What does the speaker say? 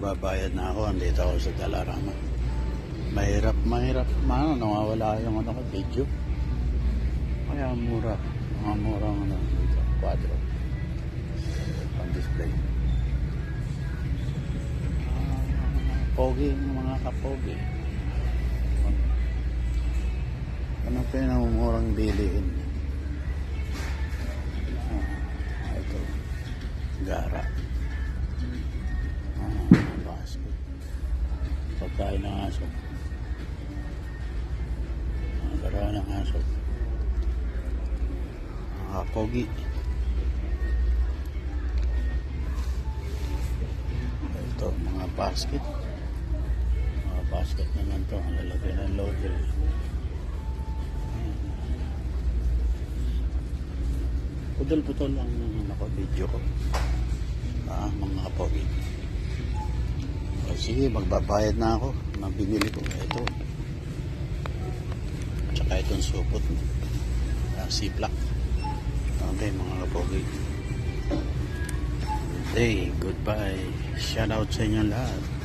Magbabayad na ako. Andito ako sa Dalarama. Mahirap, mahirap. Mano, nawawala yung ano ko, video. Kaya mura. Mga murang ano dito. Quadro. Pang display. Ah, pogi, mga kapogi. Ano pa yung namumurang bilihin? Ah, ito. Gara. Ah, basket. Pagkain ng aso. Mga gara ng aso. Mga pogi. Ito, mga basket. Mga basket naman to. Ang lalagay ng loader. Putol-putol ang naka-video ko. Ah, mga pogi. Sige, magbabayad na ako. Nabinili ko. Ito. Tsaka itong supot. Ah, siplak. Okay, mga kapogi. Day. Goodbye. Shout out sa inyo lahat.